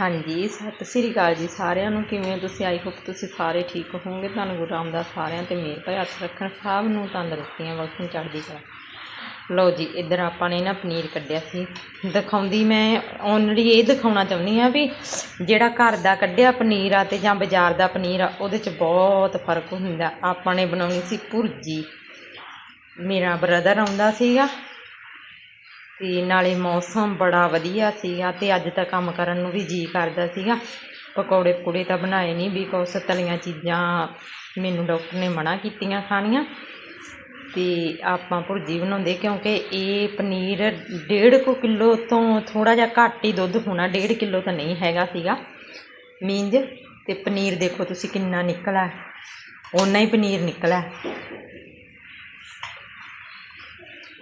ਹਾਂਜੀ ਸਤਿ ਸ੍ਰੀ ਅਕਾਲ ਜੀ ਸਾਰਿਆਂ ਨੂੰ ਕਿਵੇਂ ਤੁਸੀਂ? ਆਈ ਹੋਪ ਤੁਸੀਂ ਸਾਰੇ ਠੀਕ ਹੋਵੋਗੇ। ਤੁਹਾਨੂੰ ਗੁਰੂ ਰਾਮਦਾਸ ਸਾਰਿਆਂ ਤੇ ਮਿਹਰ ਭਰੇ ਹੱਥ ਰੱਖਣ, ਸਭ ਨੂੰ ਤੰਦਰੁਸਤੀਆਂ ਬਖਸ਼ਣ, ਚੜ੍ਹਦੀ ਕਲਾ। ਲਓ ਜੀ, ਇੱਧਰ ਆਪਾਂ ਨੇ ਨਾ ਪਨੀਰ ਕੱਢਿਆ ਸੀ। ਦਿਖਾਉਂਦੀ ਮੈਂ ਓਨਲੀ ਇਹ ਦਿਖਾਉਣਾ ਚਾਹੁੰਦੀ ਆ ਵੀ ਜਿਹੜਾ ਘਰ ਦਾ ਕੱਢਿਆ ਪਨੀਰ ਆ ਤੇ ਜਾਂ ਬਾਜ਼ਾਰ ਦਾ ਪਨੀਰ ਆ, ਉਹਦੇ 'ਚ ਬਹੁਤ ਫ਼ਰਕ ਹੁੰਦਾ। ਆਪਾਂ ਨੇ ਬਣਾਉਣੀ ਸੀ ਭੁਰਜੀ। ਮੇਰਾ ਬ੍ਰਦਰ ਆਉਂਦਾ ਸੀਗਾ। ਤੇ ਨਾਲੇ ਮੌਸਮ ਬੜਾ ਵਧੀਆ ਸੀਗਾ ਤੇ ਅੱਜ ਤਾਂ ਕੰਮ ਕਰਨ ਨੂੰ ਵੀ ਜੀ ਕਰਦਾ ਸੀਗਾ। ਪਕੌੜੇ ਪਕੌੜੇ ਤਾਂ ਬਣਾਏ ਨਹੀਂ ਬਿਕੋਜ਼ ਤਲੀਆਂ ਚੀਜ਼ਾਂ ਮੈਨੂੰ ਡਾਕਟਰ ਨੇ ਮਨਾ ਕੀਤੀਆਂ ਖਾਣੀਆਂ। ਤੇ ਆਪਾਂ ਭੁਰਜੀ ਬਣਾਉਂਦੇ ਕਿਉਂਕਿ ਇਹ ਪਨੀਰ ਡੇਢ ਕੁ ਕਿਲੋ ਤੋਂ ਥੋੜਾ ਜਿਹਾ ਘੱਟ ਹੀ ਦੁੱਧ ਹੋਣਾ, ਡੇਢ ਕਿਲੋ ਤਾਂ ਨਹੀਂ ਹੈਗਾ ਸੀਗਾ। ਮੀਨਜ ਤੇ ਪਨੀਰ ਦੇਖੋ ਤੁਸੀਂ ਕਿੰਨਾ ਨਿਕਲਾ ਓਨਾ ਹੀ ਪਨੀਰ ਨਿਕਲਾ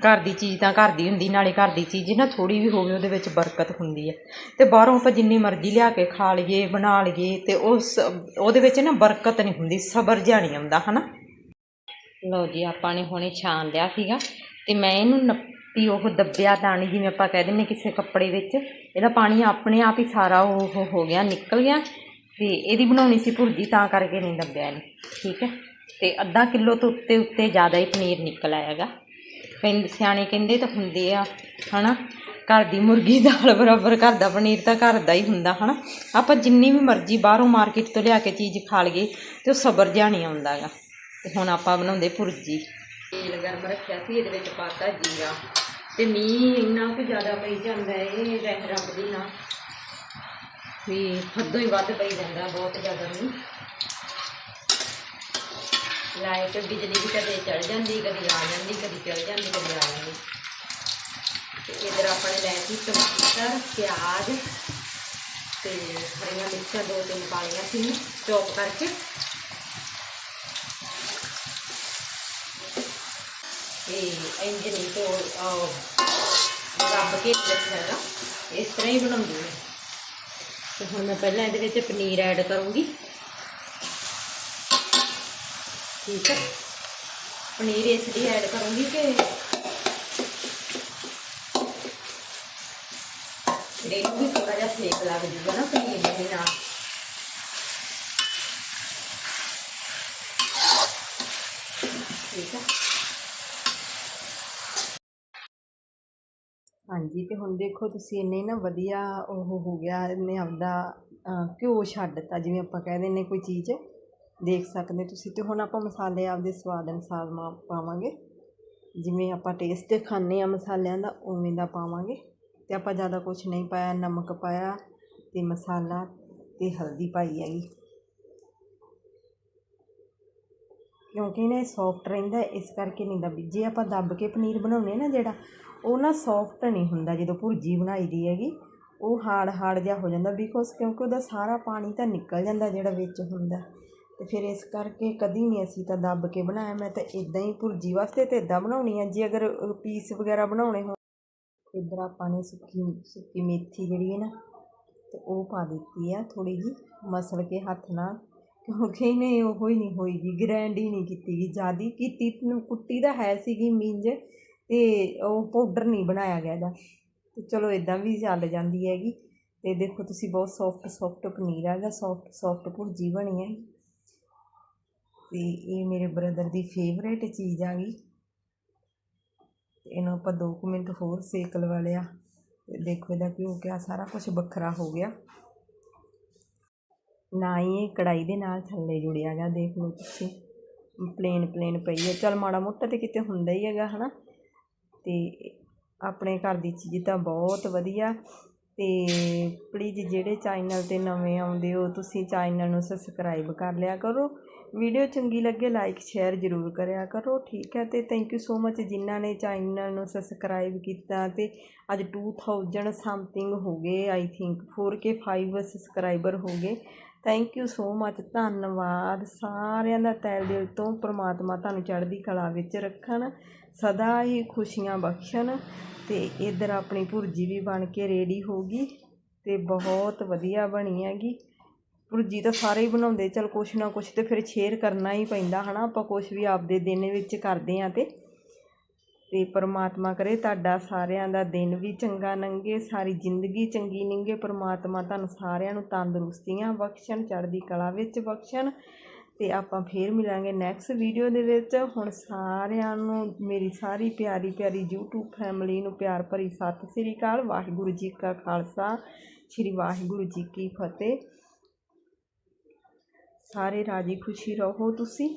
ਘਰ ਦੀ ਚੀਜ਼ ਤਾਂ ਘਰ ਦੀ ਹੁੰਦੀ, ਨਾਲੇ ਘਰ ਦੀ ਚੀਜ਼ ਨਾ ਥੋੜੀ ਵੀ ਹੋਵੇ ਉਹਦੇ ਵਿੱਚ ਬਰਕਤ ਹੁੰਦੀ ਹੈ। ਤੇ ਬਾਹਰੋਂ ਆਪਾਂ ਜਿੰਨੀ ਮਰਜ਼ੀ ਲਿਆ ਕੇ ਖਾ ਲਈਏ, ਬਣਾ ਲਈਏ ਤੇ ਉਸ ਉਹਦੇ ਵਿੱਚ ਨਾ ਬਰਕਤ ਨਹੀਂ ਹੁੰਦੀ, ਸਬਰ ਜਿਹਾ ਨਹੀਂ ਆਉਂਦਾ, ਹਨਾ? ਲਓ ਜੀ, ਆਪਾਂ ਨੇ ਹੁਣੇ ਛਾਣ ਲਿਆ ਸੀਗਾ ਤੇ ਮੈਂ ਇਹਨੂੰ ਨੱਪੀ, ਉਹ ਦੱਬਿਆ ਦਾਣੀ ਜਿਵੇਂ ਆਪਾਂ ਕਹਿ ਦਿੰਦੇ ਕਿਸੇ ਕੱਪੜੇ ਵਿੱਚ। ਇਹਦਾ ਪਾਣੀ ਆਪਣੇ ਆਪ ਹੀ ਸਾਰਾ ਉਹ ਹੋ ਗਿਆ, ਨਿਕਲ ਗਿਆ ਤੇ ਇਹਦੀ ਬਣਾਉਣੀ ਸੀ ਭੁਰਜੀ, ਤਾਂ ਕਰਕੇ ਨਹੀਂ ਦੱਬਿਆ ਇਹਨੂੰ, ਠੀਕ ਹੈ? ਤੇ ਅੱਧਾ ਕਿਲੋ ਤੋਂ ਉੱਤੇ ਉੱਤੇ ਜ਼ਿਆਦਾ ਹੀ ਪਨੀਰ ਨਿਕਲ ਆਏਗਾ ਕਹਿੰਦੇ ਸਿਆਣੇ ਕਹਿੰਦੇ ਤਾਂ ਹੁੰਦੇ ਆ, ਹਨਾ? ਘਰ ਦੀ ਮੁਰਗੀ ਦਾਲ ਬਰਾਬਰ, ਘਰ ਦਾ ਪਨੀਰ ਤਾਂ ਘਰ ਦਾ ਹੀ ਹੁੰਦਾ, ਹਨਾ? ਆਪਾਂ ਜਿੰਨੀ ਵੀ ਮਰਜ਼ੀ ਬਾਹਰੋਂ ਮਾਰਕੀਟ ਤੋਂ ਲਿਆ ਕੇ ਚੀਜ਼ ਖਾ ਲਈਏ ਤੇ ਉਹ ਸਬਰ ਜਿਹਾ ਨਹੀਂ ਆਉਂਦਾਗਾ ਤੇ ਹੁਣ ਆਪਾਂ ਬਣਾਉਂਦੇ ਪੁਰਜੀ ਤੇਲ ਗਰਮ ਰੱਖਿਆ ਸੀ, ਇਹਦੇ ਵਿੱਚ ਪਾਤਾ ਜੀਰਾ। ਤੇ ਮੀਂਹ ਇੰਨਾ ਕੁ ਜ਼ਿਆਦਾ ਪਈ ਜਾਂਦਾ ਹੈ ਇਹ ਰਹਿ ਰੱਬ ਦੀ ਨਾ। ਵੀ ਹੱਦੋਂ ਹੀ ਵੱਧ ਪਈ ਜਾਂਦਾ, ਬਹੁਤ ਜ਼ਿਆਦਾ ਮੀਂਹ। ਲਾਈਟ ਬਿਜਲੀ ਵੀ ਕਦੇ ਚੜ ਜਾਂਦੀ, ਕਦੇ ਆ ਜਾਂਦੀ, ਕਦੇ ਚੜ ਜਾਂਦੀ, ਕਦੇ ਆ ਜਾਂਦੀ। ਤੇ ਇਧਰ ਆਪਾਂ ਨੇ ਲੈ ਕੇ ਟਮਾਟਰ, ਪਿਆਜ਼ ਤੇ ਹਰੀਆਂ ਮਿਰਚਾਂ, ਦੋ ਤਿੰਨ ਪਾਲੀਆਂ ਸੀ, ਚੌਪ ਕਰਕੇ। ਤੇ ਇੰਜ ਨਹੀਂ ਤੇ ਉਹ ਰੱਬ ਕੇ ਰੱਖਿਆ ਇਸ ਤਰ੍ਹਾਂ ਹੀ ਬਣਾਉਂਦੀ ਹਾਂ। ਤੇ ਹੁਣ ਮੈਂ ਪਹਿਲਾਂ ਇਹਦੇ ਵਿੱਚ ਪਨੀਰ ਐਡ ਕਰੂੰਗੀ। ਠੀਕ ਹੈ। ਪਨੀਰ ਇਸ ਲਈ ਐਡ ਕਰੂੰਗੀ ਕਿ ਇਹਨੂੰ ਵੀ ਥੋੜਾ ਜਿਹਾ ਸੇਕ ਲੱਗ ਜੂਗਾ ਨਾ ਪਨੀਰ ਦੇ ਨਾਲ। ਠੀਕ ਹਾਂਜੀ ਤੇ ਹੁਣ ਦੇਖੋ ਤੁਸੀਂ ਇੰਨੇ ਨਾ ਵਧੀਆ ਉਹ ਹੋ ਗਿਆ ਇਹਨੇ ਆਪਦਾ ਅਹ, ਘਿਓ ਛੱਡਤਾ ਜਿਵੇਂ ਆਪਾਂ ਕਹਿ ਦਿੰਨੇ ਕੋਈ ਚੀਜ਼। ਦੇਖ ਸਕਦੇ ਤੁਸੀਂ ਤੇ ਹੁਣ ਆਪਾਂ ਮਸਾਲੇ ਆਪਦੇ ਸਵਾਦ ਅਨੁਸਾਰ ਮਾ ਪਾਵਾਂਗੇ। ਜਿਵੇਂ ਆਪਾਂ ਟੇਸਟ ਖਾਂਦੇ ਆ ਮਸਾਲਿਆਂ ਦਾ, ਉਵੇਂ ਦਾ ਪਾਵਾਂਗੇ। ਤੇ ਆਪਾਂ ਜ਼ਿਆਦਾ ਕੁਝ ਨਹੀਂ ਪਾਇਆ, ਨਮਕ ਪਾਇਆ ਤੇ ਮਸਾਲਾ ਤੇ ਹਲਦੀ ਪਾਈ ਹੈਗੀ। ਕਿਉਂਕਿ ਨਾ ਇਹ ਸੌਫਟ ਰਹਿੰਦਾ, ਇਸ ਕਰਕੇ ਨਹੀਂ ਦੱਬੀ ਜੇ ਆਪਾਂ ਦੱਬ ਕੇ ਪਨੀਰ ਬਣਾਉਂਦੇ ਨਾ ਜਿਹੜਾ, ਉਹ ਨਾ ਸੌਫਟ ਨਹੀਂ ਹੁੰਦਾ ਜਦੋਂ ਭੁਰਜੀ ਬਣਾਈ ਦੀ ਹੈਗੀ। ਉਹ ਹਾਰਡ ਹਾਰਡ ਜਿਹਾ ਹੋ ਜਾਂਦਾ ਬਿਕੋਜ਼ ਕਿਉਂਕਿ ਉਹਦਾ ਸਾਰਾ ਪਾਣੀ ਤਾਂ ਨਿਕਲ ਜਾਂਦਾ ਜਿਹੜਾ ਵਿੱਚ ਹੁੰਦਾ। ਤੇ ਫਿਰ ਇਸ ਕਰਕੇ ਕਦੀ ਨਹੀਂ ਅਸੀਂ ਤਾਂ ਦੱਬ ਕੇ ਬਣਾਇਆ। ਮੈਂ ਤਾਂ ਇਦਾਂ ਹੀ ਭੁਰਜੀ ਵਾਸਤੇ ਤੇ ਇਦਾਂ ਬਣਾਉਣੀ ਆ ਜੇ, ਅਗਰ ਪੀਸ ਵਗੈਰਾ ਬਣਾਉਣੇ ਹੋਣ। ਇੱਧਰ ਆਪਾਂ ਨੇ ਸੁੱਕੀ ਸੁੱਕੀ ਮੇਥੀ ਜਿਹੜੀ ਹੈ ਨਾ, ਤੇ ਉਹ ਪਾ ਦਿੱਤੀ ਆ ਥੋੜੀ ਜੀ ਮਸਲ ਕੇ ਹੱਥ ਨਾਲ, ਕਿਉਂਕਿ ਇਹਨੇ ਉਹ ਹੀ ਨਹੀਂ ਹੋਈਗੀ ਗ੍ਰੈਂਡ ਹੀ ਨਹੀਂ ਕੀਤੀ ਗਈ ਜਿਆਦੀ ਕੀਤੀ ਕੁੱਟੀ ਦਾ ਹੈ ਸੀਗੀ ਮਿੰਜ, ਤੇ ਉਹ ਪਾਊਡਰ ਨਹੀਂ ਬਣਾਇਆ ਗਿਆ ਇਹਦਾ। ਤੇ ਚਲੋ ਇਦਾਂ ਵੀ ਚੱਲ ਜਾਂਦੀ ਹੈਗੀ। ਤੇ ਦੇਖੋ ਤੁਸੀਂ ਬਹੁਤ ਸੌਫਟ ਸੌਫਟ ਪਨੀਰ ਹੈਗਾ ਸੌਫਟ ਸੌਫਟ ਭੁਰਜੀ ਬਣੀ ਹੈ ਤੇ ਇਹ ਮੇਰੇ ਬ੍ਰਦਰ ਦੀ ਫੇਵਰੇਟ ਚੀਜ਼ ਆ ਗਈ। ਇਹਨੂੰ ਆਪਾਂ 2 ਮਿੰਟ ਹੋਰ ਸੇਕ ਲਵਾ ਲਿਆ। ਤੇ ਦੇਖੋ ਇਹਦਾ ਘਿਓ ਕਿਆ ਸਾਰਾ ਕੁਝ ਵੱਖਰਾ ਹੋ ਗਿਆ। ਨਾ ਹੀ ਇਹ ਕੜਾਈ ਦੇ ਨਾਲ ਥੱਲੇ ਜੁੜਿਆ ਗਿਆ, ਦੇਖ ਲਓ ਤੁਸੀਂ। ਪਲੇਨ ਪਲੇਨ ਪਈ ਹੈ। ਚਲ ਮਾੜਾ ਮੋਟਾ ਤੇ ਕਿਤੇ ਹੁੰਦਾ ਹੀ ਹੈਗਾ, ਹਨਾ। ਤੇ ਆਪਣੇ ਘਰ ਦੀ ਚੀਜ਼ ਤਾਂ ਬਹੁਤ ਵਧੀਆ। ਤੇ ਪਲੀਜ਼ ਜਿਹੜੇ ਚੈਨਲ ਤੇ ਨਵੇਂ ਆਉਂਦੇ ਹੋ, ਤੁਸੀਂ ਚੈਨਲ ਨੂੰ ਸਬਸਕ੍ਰਾਈਬ ਕਰ ਲਿਆ ਕਰੋ। ਵੀਡੀਓ ਚੰਗੀ ਲੱਗੇ ਲਾਈਕ ਸ਼ੇਅਰ ਜ਼ਰੂਰ ਕਰਿਆ ਕਰੋ, ਠੀਕ ਹੈ? ਤੇ ਥੈਂਕ ਯੂ ਸੋ ਮਚ ਜਿਨ੍ਹਾਂ ਨੇ ਚੈਨਲ ਨੂੰ ਸਬਸਕ੍ਰਾਈਬ ਕੀਤਾ ਤੇ ਅੱਜ 2000 ਸਮਥਿੰਗ ਹੋ ਗਏ ਆਈ ਥਿੰਕ 4k 5 ਸਬਸਕ੍ਰਾਈਬਰ ਹੋ ਗਏ। ਥੈਂਕ ਯੂ ਸੋ ਮਚ ਧੰਨਵਾਦ ਸਾਰਿਆਂ ਦਾ ਤਹਿ ਦਿਲ ਤੋਂ, ਪ੍ਰਮਾਤਮਾ ਤੁਹਾਨੂੰ ਚੜ੍ਹਦੀ ਕਲਾ ਵਿੱਚ ਰੱਖਣ, ਸਦਾ ਹੀ ਖੁਸ਼ੀਆਂ ਬਖਸ਼ਣ। ਤੇ ਇੱਧਰ ਆਪਣੀ ਭੁਰਜੀ ਵੀ ਬਣ ਕੇ ਰੈਡੀ ਹੋ ਗਈ ਤੇ ਬਹੁਤ ਵਧੀਆ ਬਣੀ ਹੈਗੀ। ਭੁਰਜੀ ਤਾਂ ਸਾਰੇ ਹੀ ਬਣਾਉਂਦੇ, ਚਲ ਕੁਛ ਨਾ ਕੁਛ ਤੇ ਫਿਰ ਸ਼ੇਅਰ ਕਰਨਾ ਹੀ ਪੈਂਦਾ, ਹਨਾ? ਆਪਾਂ ਕੁਛ ਵੀ ਆਪਦੇ ਦਿਨ ਵਿੱਚ ਕਰਦੇ ਆ ਤੇ। ਤੇ ਪਰਮਾਤਮਾ ਕਰੇ ਤੁਹਾਡਾ ਸਾਰਿਆਂ ਦਾ ਦਿਨ ਵੀ ਚੰਗਾ ਲੰਘੇ, ਸਾਰੀ ਜ਼ਿੰਦਗੀ ਚੰਗੀ ਲੰਘੇ। ਪਰਮਾਤਮਾ ਤੁਹਾਨੂੰ ਸਾਰਿਆਂ ਨੂੰ ਤੰਦਰੁਸਤੀਆਂ ਬਖਸ਼ਣ, ਚੜ੍ਹਦੀ ਕਲਾ ਵਿੱਚ ਬਖਸ਼ਣ। ਤੇ ਆਪਾਂ ਫੇਰ ਮਿਲਾਂਗੇ ਨੈਕਸਟ ਵੀਡੀਓ ਦੇ ਵਿੱਚ। ਹੁਣ ਸਾਰਿਆਂ ਨੂੰ ਮੇਰੀ ਸਾਰੀ ਪਿਆਰੀ ਪਿਆਰੀ YouTube ਫੈਮਿਲੀ ਨੂੰ ਪਿਆਰ ਭਰੀ ਸਤਿ ਸ੍ਰੀ ਅਕਾਲ। ਵਾਹਿਗੁਰੂ ਜੀ ਕਾ ਖਾਲਸਾ। ਸ੍ਰੀ ਵਾਹਿਗੁਰੂ ਜੀ ਕੀ ਫਤਿਹ। ਸਾਰੇ ਰਾਜੀ ਖੁਸ਼ੀ ਰਹੋ ਤੁਸੀਂ